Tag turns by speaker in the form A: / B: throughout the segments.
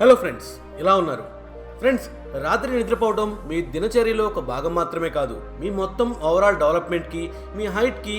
A: Hello friends ఎలా ఉన్నారు? Friends రాత్రి నిద్రపోవడం మీ దినచర్యలో ఒక భాగం మాత్రమే కాదు. మీ మొత్తం ఓవరాల్ డెవలప్మెంట్కి మీ హైట్కి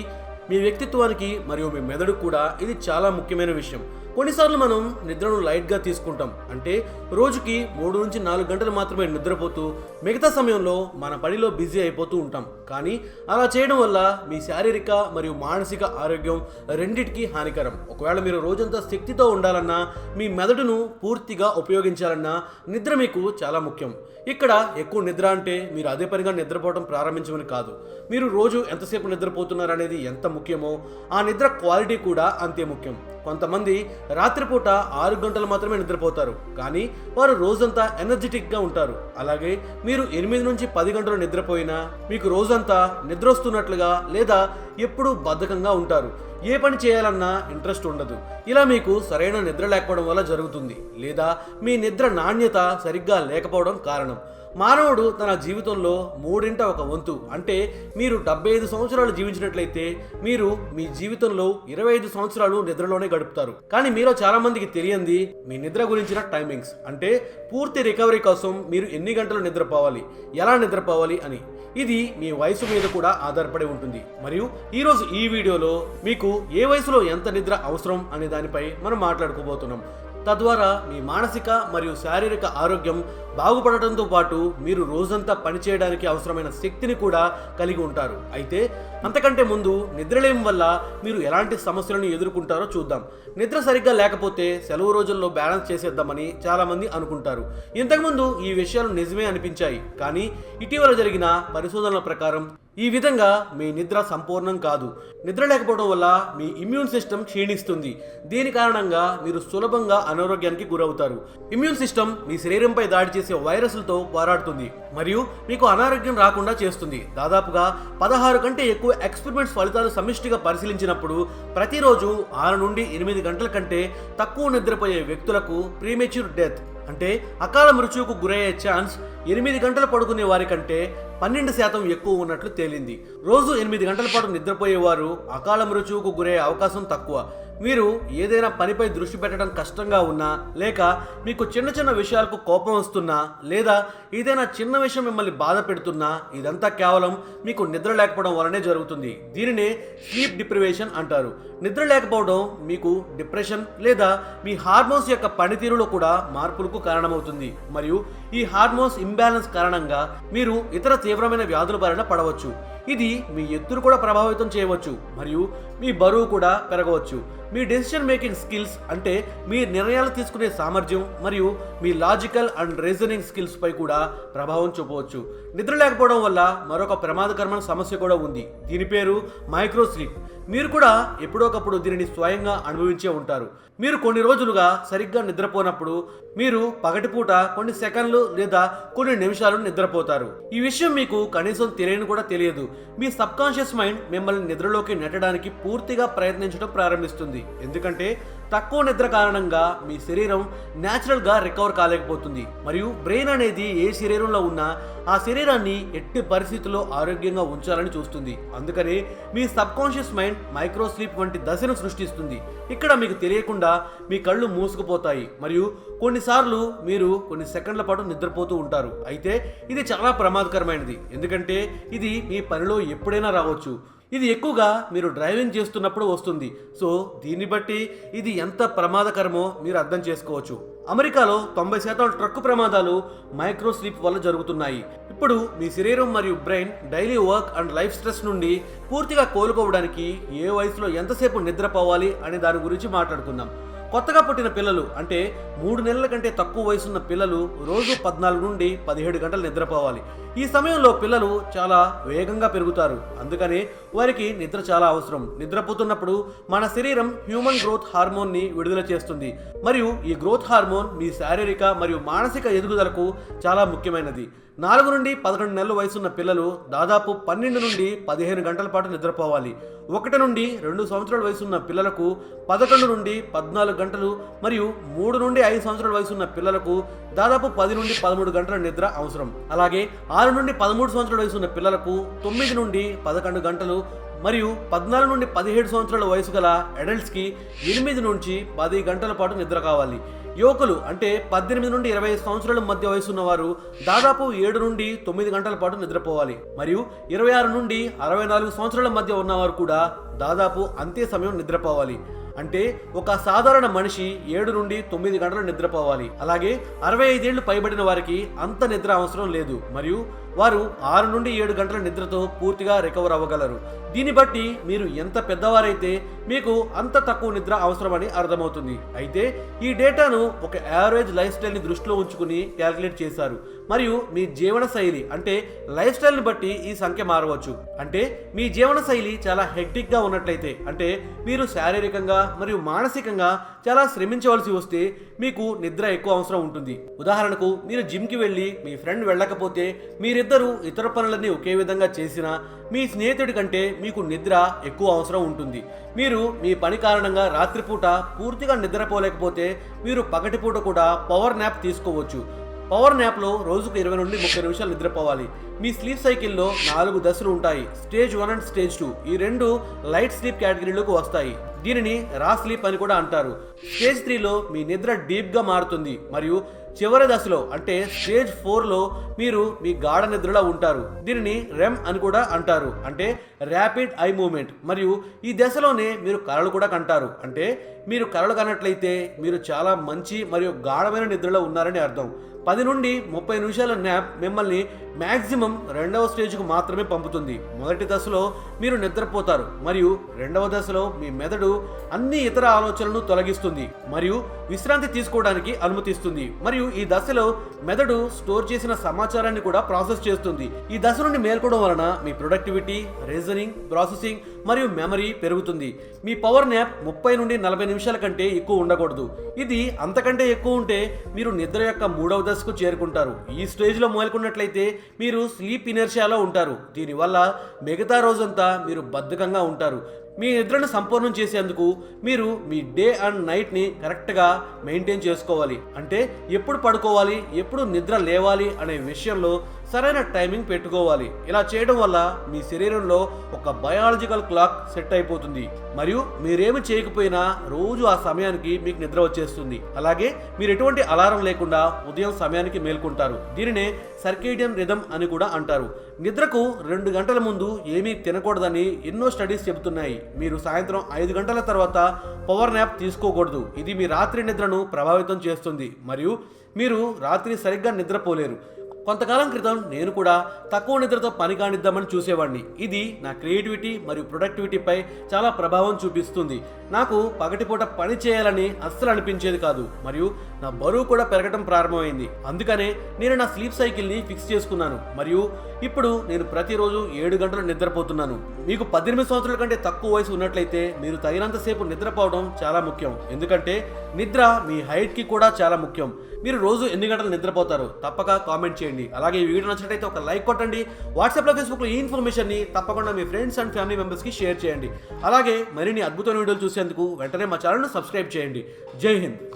A: మీ వ్యక్తిత్వానికి మరియు మీ మెదడు కూడా ఇది చాలా ముఖ్యమైన విషయం. కొన్నిసార్లు మనం నిద్రను లైట్గా తీసుకుంటాం. అంటే రోజుకి మూడు నుంచి నాలుగు గంటలు మాత్రమే నిద్రపోతూ మిగతా సమయంలో మన పనిలో బిజీ అయిపోతూ ఉంటాం. కానీ అలా చేయడం వల్ల మీ శారీరక మరియు మానసిక ఆరోగ్యం రెండిటికి హానికరం. ఒకవేళ మీరు రోజంతా శక్తితో ఉండాలన్నా మీ మెదడును పూర్తిగా ఉపయోగించాలన్నా నిద్ర మీకు చాలా ముఖ్యం. ఇక్కడ ఎక్కువ నిద్ర అంటే మీరు అదే పనిగా నిద్రపోవడం ప్రారంభించమని కాదు. మీరు రోజు ఎంతసేపు నిద్రపోతున్నారు అనేది ఎంత ముఖ్యమో ఆ నిద్ర క్వాలిటీ కూడా అంతే ముఖ్యం. కొంతమంది రాత్రిపూట ఆరు గంటలు మాత్రమే నిద్రపోతారు. కానీ వారు రోజంతా ఎనర్జెటిక్గా ఉంటారు. అలాగే మీరు ఎనిమిది నుంచి పది గంటలు నిద్రపోయినా మీకు రోజంతా నిద్ర వస్తున్నట్లుగా లేదా ఎప్పుడూ బద్ధకంగా ఉంటారు. ఏ పని చేయాలన్నా ఇంట్రెస్ట్ ఉండదు. ఇలా మీకు సరైన నిద్ర లేకపోవడం వల్ల జరుగుతుంది. లేదా మీ నిద్ర నాణ్యత సరిగ్గా లేకపోవడం కారణం. మానవుడు తన జీవితంలో మూడింట ఒక వంతు. అంటే మీరు డెబ్బై ఐదు సంవత్సరాలు జీవించినట్లయితే మీరు మీ జీవితంలో ఇరవై ఐదు సంవత్సరాలు నిద్రలోనే గడుపుతారు. కానీ మీలో చాలా మందికి తెలియంది మీ నిద్ర గురించిన టైమింగ్స్ అంటే పూర్తి రికవరీ కోసం మీరు ఎన్ని గంటలు నిద్రపోవాలి ఎలా నిద్రపోవాలి అని. ఇది మీ వయసు మీద కూడా ఆధారపడి ఉంటుంది. మరియు ఈరోజు ఈ వీడియోలో మీకు ఏ వయసులో ఎంత నిద్ర అవసరం అనే దానిపై మనం మాట్లాడుకోబోతున్నాం. తద్వారా మీ మానసిక మరియు శారీరక ఆరోగ్యం బాగుపడటంతో పాటు మీరు రోజంతా పనిచేయడానికి అవసరమైన శక్తిని కూడా కలిగి ఉంటారు. అయితే అంతకంటే ముందు నిద్రలేయం వల్ల మీరు ఎలాంటి సమస్యలను ఎదుర్కొంటారో చూద్దాం. నిద్ర సరిగ్గా లేకపోతే సెలవు రోజుల్లో బ్యాలెన్స్ చేసేద్దామని చాలామంది అనుకుంటారు. ఇంతకుముందు ఈ విషయాలు నిజమే అనిపించాయి. కానీ ఇటీవల జరిగిన పరిశోధనల ప్రకారం ఈ విధంగా మీ నిద్ర సంపూర్ణం కాదు. నిద్ర లేకపోవడం వల్ల మీ ఇమ్యూన్ సిస్టమ్ క్షీణిస్తుంది. దీని కారణంగా మీరు సులభంగా అనారోగ్యానికి గురవుతారు. ఇమ్యూన్ సిస్టమ్ మీ శరీరంపై దాడి చేసే వైరస్లతో పోరాడుతుంది మరియు మీకు అనారోగ్యం రాకుండా చేస్తుంది. దాదాపుగా పదహారు కంటే ఎక్కువ ఎక్స్పెరిమెంట్స్ ఫలితాలు సమిష్టిగా పరిశీలించినప్పుడు ప్రతిరోజు ఆరు నుండి ఎనిమిది గంటల కంటే తక్కువ నిద్రపోయే వ్యక్తులకు ప్రీమెచ్యూర్ డెత్ అంటే అకాల మృత్యువుకు గురయ్యే ఛాన్స్ ఎనిమిది గంటలు పడుకునే వారి కంటే పన్నెండు శాతం ఎక్కువ ఉన్నట్లు తేలింది. రోజు ఎనిమిది గంటల పాటు నిద్రపోయేవారు అకాల మృత్యువుకు గురయ్యే అవకాశం తక్కువ. మీరు ఏదైనా పనిపై దృష్టి పెట్టడం కష్టంగా ఉన్నా లేక మీకు చిన్న చిన్న విషయాలకు కోపం వస్తున్నా లేదా ఏదైనా చిన్న విషయం మిమ్మల్ని బాధ పెడుతున్నా ఇదంతా కేవలం మీకు నిద్ర లేకపోవడం వలనే జరుగుతుంది. దీనినే స్లీప్ డిప్రివేషన్ అంటారు. నిద్ర లేకపోవడం మీకు డిప్రెషన్ లేదా మీ హార్మోన్స్ యొక్క పనితీరులో కూడా మార్పులకు కారణమవుతుంది. మరియు ఈ హార్మోన్స్ ఇంబ్యాలెన్స్ కారణంగా మీరు ఇతర తీవ్రమైన వ్యాధుల బారిన పడవచ్చు. ఇది మీ ఎత్తును కూడా ప్రభావితం చేయవచ్చు మరియు మీ బరువు కూడా పెరగవచ్చు. మీ డెసిషన్ మేకింగ్ స్కిల్స్ అంటే మీ నిర్ణయాలు తీసుకునే సామర్థ్యం మరియు మీ లాజికల్ అండ్ రీజనింగ్ స్కిల్స్ పై కూడా ప్రభావం చూపవచ్చు. నిద్ర లేకపోవడం వల్ల మరొక ప్రమాదకరమైన సమస్య కూడా ఉంది. దీని పేరు మైక్రో స్లీప్ మీరు కూడా ఎప్పుడోకప్పుడు దీనిని స్వయంగా అనుభవించే ఉంటారు. మీరు కొన్ని రోజులుగా సరిగ్గా నిద్రపోనప్పుడు మీరు పగటిపూట కొన్ని సెకండ్లు లేదా కొన్ని నిమిషాలు నిద్రపోతారు. ఈ విషయం మీకు కనీసం తెలియని కూడా తెలియదు. మీ సబ్ కాన్షియస్ మైండ్ మిమ్మల్ని నిద్రలోకి నెట్టడానికి పూర్తిగా ప్రయత్నించడం ప్రారంభిస్తుంది. ఎందుకంటే తక్కువ నిద్ర కారణంగా మీ శరీరం న్యాచురల్గా రికవర్ కాలేకపోతుంది. మరియు బ్రెయిన్ అనేది ఏ శరీరంలో ఉన్నా ఆ శరీరాన్ని ఎట్టి పరిస్థితుల్లో ఆరోగ్యంగా ఉంచాలని చూస్తుంది. అందుకనే మీ subconscious mind micro sleep వంటి దశను సృష్టిస్తుంది. ఇక్కడ మీకు తెలియకుండా మీ కళ్ళు మూసుకుపోతాయి. మరియు కొన్నిసార్లు మీరు కొన్ని సెకండ్ల పాటు నిద్రపోతూ ఉంటారు. అయితే ఇది చాలా ప్రమాదకరమైనది. ఎందుకంటే ఇది మీ పనిలో ఎప్పుడైనా రావచ్చు. ఇది ఎక్కువగా మీరు డ్రైవింగ్ చేస్తున్నప్పుడు వస్తుంది. సో దీన్ని బట్టి ఇది ఎంత ప్రమాదకరమో మీరు అర్థం చేసుకోవచ్చు. అమెరికాలో తొంభై శాతం ట్రక్కు ప్రమాదాలు మైక్రో స్లీప్ వల్ల జరుగుతున్నాయి. ఇప్పుడు మీ శరీరం మరియు brain daily work and life stress నుండి పూర్తిగా కోలుకోవడానికి ఏ వయసులో ఎంతసేపు నిద్రపోవాలి అనే దాని గురించి మాట్లాడుకుందాం. కొత్తగా పుట్టిన పిల్లలు అంటే మూడు నెలల కంటే తక్కువ వయసున్న పిల్లలు రోజు పద్నాలుగు నుండి పదిహేడు గంటలు నిద్రపోవాలి. ఈ సమయంలో పిల్లలు చాలా వేగంగా పెరుగుతారు. అందుకనే వారికి నిద్ర చాలా అవసరం. నిద్రపోతున్నప్పుడు మన శరీరం హ్యూమన్ గ్రోత్ హార్మోన్ని విడుదల చేస్తుంది. మరియు ఈ గ్రోత్ హార్మోన్ మీ శారీరక మరియు మానసిక ఎదుగుదలకు చాలా ముఖ్యమైనది. నాలుగు నుండి పదకొండు నెలల వయసున్న పిల్లలు దాదాపు పన్నెండు నుండి పదిహేను గంటల పాటు నిద్రపోవాలి. ఒకటి నుండి రెండు సంవత్సరాల వయసున్న పిల్లలకు పదకొండు నుండి పద్నాలుగు గంటలు మరియు మూడు నుండి ఐదు సంవత్సరాల వయసున్న పిల్లలకు దాదాపు పది నుండి పదమూడు గంటల నిద్ర అవసరం. అలాగే ఆరు నుండి పదమూడు సంవత్సరాల వయసున్న పిల్లలకు తొమ్మిది నుండి పదకొండు గంటలు మరియు పద్నాలుగు నుండి పదిహేడు సంవత్సరాల వయసు గల అడల్ట్స్కి ఎనిమిది నుంచి పది గంటల పాటు నిద్ర కావాలి. యువకులు అంటే పద్దెనిమిది నుండి ఇరవై సంవత్సరాల మధ్య వయసు ఉన్నవారు దాదాపు ఏడు నుండి తొమ్మిది గంటల పాటు నిద్రపోవాలి. మరియు ఇరవై ఆరు నుండి అరవై నాలుగు సంవత్సరాల మధ్య ఉన్నవారు కూడా దాదాపు అంతే సమయం నిద్రపోవాలి. అంటే ఒక సాధారణ మనిషి ఏడు నుండి తొమ్మిది గంటలు నిద్రపోవాలి. అలాగే అరవై ఐదేళ్ళు పైబడిన వారికి అంత నిద్ర అవసరం లేదు. మరియు వారు ఆరు నుండి ఏడు గంటల నిద్రతో పూర్తిగా రికవర్ అవ్వగలరు. దీన్ని బట్టి మీరు ఎంత పెద్దవారైతే మీకు అంత తక్కువ నిద్ర అవసరమని అర్థమవుతుంది. అయితే ఈ డేటాను ఒక యావరేజ్ లైఫ్ స్టైల్ని దృష్టిలో ఉంచుకుని క్యాలిక్యులేట్ చేశారు. మరియు మీ జీవన శైలి అంటే లైఫ్ స్టైల్ని బట్టి ఈ సంఖ్య మారవచ్చు. అంటే మీ జీవన శైలి చాలా హెక్టిక్గా ఉన్నట్లయితే అంటే మీరు శారీరకంగా మరియు మానసికంగా చాలా శ్రమించవలసి వస్తే మీకు నిద్ర ఎక్కువ అవసరం ఉంటుంది. ఉదాహరణకు మీరు జిమ్కి వెళ్ళి మీ ఫ్రెండ్ వెళ్ళకపోతే మీరు ఇతర పనులన్నీ ఒకే విధంగా చేసినా మీ స్నేహితుడి కంటే మీకు నిద్ర ఎక్కువ అవసరం ఉంటుంది. మీరు మీ పని కారణంగా రాత్రిపూట పూర్తిగా నిద్రపోలేకపోతే మీరు పగటిపూట కూడా పవర్ నాప్ తీసుకోవచ్చు. పవర్ న్యాప్లో రోజుకు ఇరవై నుండి ముప్పై నిమిషాలు నిద్రపోవాలి. మీ స్లీప్ సైకిల్లో నాలుగు దశలు ఉంటాయి. Stage one and stage two. ఈ రెండు లైట్ స్లీప్ కేటగిరీలోకి వస్తాయి. దీనిని రా స్లీప్ అని కూడా అంటారు. స్టేజ్ త్రీలో మీ నిద్ర డీప్గా మారుతుంది. మరియు చివరి దశలో అంటే స్టేజ్ ఫోర్లో మీరు మీ గాఢ నిద్రలో ఉంటారు. దీనిని రెమ్ అని కూడా అంటారు. అంటే ర్యాపిడ్ ఐ మూమెంట్ మరియు ఈ దశలోనే మీరు కలలు కూడా కంటారు. అంటే మీరు కలలు కన్నట్లయితే మీరు చాలా మంచి మరియు గాఢమైన నిద్రలో ఉన్నారని అర్థం. పది నుండి ముప్పై నిమిషాల న్యాప్ మిమ్మల్ని మ్యాక్సిమం రెండవ స్టేజ్కు మాత్రమే పంపుతుంది. మొదటి దశలో మీరు నిద్రపోతారు. మరియు రెండవ దశలో మీ మెదడు అన్ని ఇతర ఆలోచనలను తొలగిస్తుంది. మరియు విశ్రాంతి తీసుకోవడానికి అనుమతిస్తుంది. మరియు ఈ దశలో మెదడు స్టోర్ చేసిన సమాచారాన్ని కూడా ప్రాసెస్ చేస్తుంది. ఈ దశ నుండి మేల్కోవడం వలన మీ ప్రొడక్టివిటీ రీజనింగ్ ప్రాసెసింగ్ మరియు మెమరీ పెరుగుతుంది. మీ పవర్ న్యాప్ ముప్పై నుండి నలభై నిమిషాల కంటే ఎక్కువ ఉండకూడదు. ఇది అంతకంటే ఎక్కువ ఉంటే మీరు నిద్ర యొక్క మూడవ దశకు చేరుకుంటారు. ఈ స్టేజ్లో మేల్కొన్నట్లయితే మీరు స్లీప్ ఇనర్షియాలో ఉంటారు. దీనివల్ల మిగతా రోజంతా మీరు బద్ధకంగా ఉంటారు. మీ నిద్రను సంపూర్ణం చేసేందుకు మీరు మీ డే అండ్ నైట్ని కరెక్ట్గా మెయింటైన్ చేసుకోవాలి. అంటే ఎప్పుడు పడుకోవాలి ఎప్పుడు నిద్ర లేవాలి అనే విషయంలో సరైన టైమింగ్ పెట్టుకోవాలి. ఇలా చేయడం వల్ల మీ శరీరంలో ఒక బయాలజికల్ క్లాక్ సెట్ అయిపోతుంది. మరియు మీరేమి చేయకపోయినా రోజు ఆ సమయానికి మీకు నిద్ర వచ్చేస్తుంది. అలాగే మీరు ఎటువంటి అలారం లేకుండా ఉదయం సమయానికి మేల్కొంటారు. దీనినే సర్కేడియన్ రిథం అని కూడా అంటారు. నిద్రకు రెండు గంటల ముందు ఏమీ తినకూడదని ఎన్నో స్టడీస్ చెబుతున్నాయి. మీరు సాయంత్రం ఐదు గంటల తర్వాత పవర్ న్యాప్ తీసుకోకూడదు. ఇది మీ రాత్రి నిద్రను ప్రభావితం చేస్తుంది. మరియు మీరు రాత్రి సరిగ్గా నిద్రపోలేరు. కొంతకాలం క్రితం నేను కూడా తక్కువ నిద్రతో పని కానిద్దామని చూసేవాడిని ఇది నా క్రియేటివిటీ మరియు ప్రొడక్టివిటీపై చాలా ప్రభావం చూపిస్తుంది. నాకు పగటిపూట పని చేయాలని అస్సలు అనిపించేది కాదు. మరియు నా బరువు కూడా పెరగడం ప్రారంభమైంది. అందుకనే నేను నా స్లీప్ సైకిల్ని ఫిక్స్ చేసుకున్నాను. మరియు ఇప్పుడు నేను ప్రతిరోజు ఏడు గంటలు నిద్రపోతున్నాను. మీకు పద్దెనిమిది సంవత్సరాల కంటే తక్కువ వయసు ఉన్నట్లయితే మీరు తగినంతసేపు నిద్రపోవడం చాలా ముఖ్యం. ఎందుకంటే నిద్ర మీ హైట్కి కూడా చాలా ముఖ్యం. మీరు రోజు ఎన్ని గంటలు నిద్రపోతారు? తప్పక కామెంట్ చేయండి. అలాగే ఈ వీడియో నచ్చినట్లయితే ఒక లైక్ కొట్టండి. వాట్సాప్లో ఫేస్బుక్లో ఈ ఇన్ఫర్మేషన్ని తప్పకుండా మీ ఫ్రెండ్స్ అండ్ ఫ్యామిలీ మెంబర్స్కి షేర్ చేయండి. అలాగే మరిన్ని అద్భుతమైన వీడియోలు చూసేందుకు వెంటనే మా ఛానల్ను సబ్స్క్రైబ్ చేయండి. జై హింద్.